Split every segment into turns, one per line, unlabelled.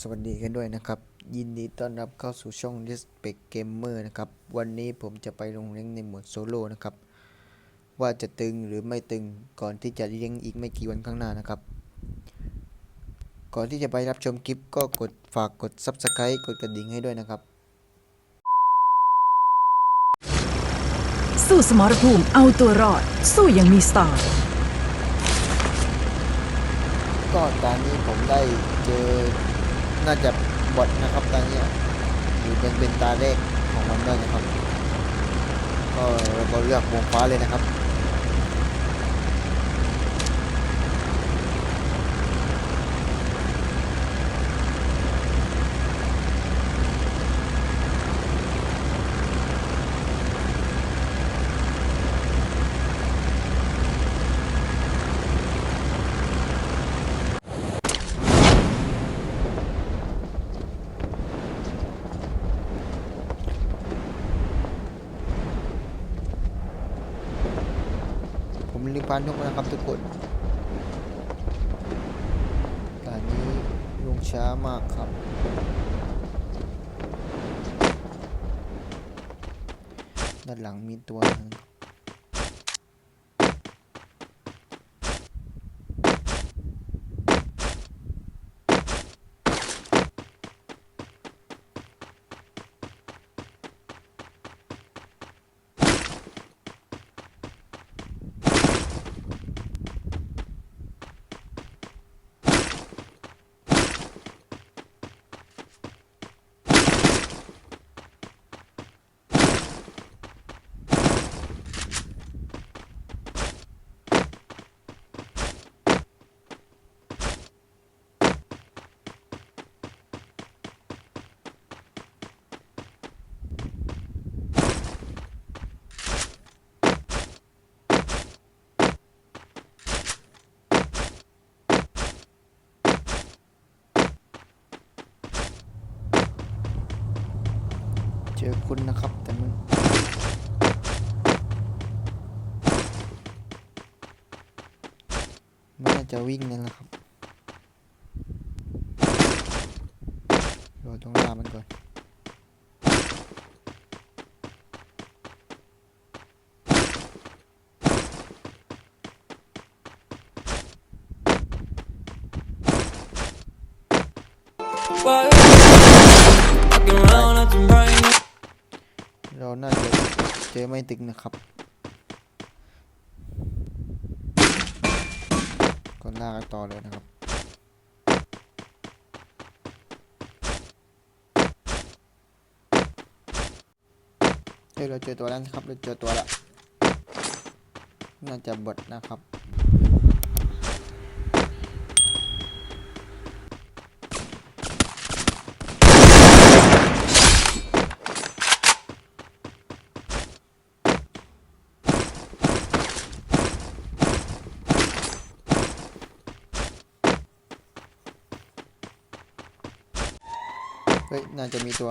สวัสดีกันด้วยนะครับ ยินดีต้อนรับเข้าสู่ช่อง Respect Gamer นะครับ วันนี้ผมจะไปลงเล่นในโหมดโซโล่นะครับ ว่าจะตึงหรือไม่ตึงก่อนที่จะเลี้ยงอีกไม่กี่วันข้างหน้านะครับ ก่อนที่จะไปรับชมคลิปก็กดฝากกด Subscribe กดกระดิ่งให้ด้วยนะครับ
สู้สมรภูมิเอาตัวรอด สู้อย่างมีสไตล์
ก็ตอนนี้ผมได้เจอ น่าจะบอทนะครับตอนนี้อยู่เป็นเป็นตาแรกของมันด้วยนะครับ ก็เราก็เลือกวงฟ้าเลยนะครับ ผมรี บพานทุกคนะครับทุกคนตอนนี้ลงช้ามากครับ ด้านหลังมีตัวหนึง จอคุณนะครับ แต่มันมันน่าจะวิ่งนั่นแหละครับเราต้องล่ามันก่อน น่าจะเจอไม่ตึงนะครับก็ลากันต่อเลยนะครับเฮ้ยเราเจอตัวแล้วครับเราเจอตัวละน่าจะบดนะครับ เฮ้ย น่าจะมีตัว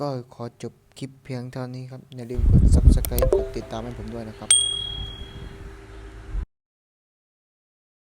ก็ขอจบคลิปเพียงเท่านี้ครับ อย่าลืมกด subscribe กดติดตามให้ผมด้วยนะครับ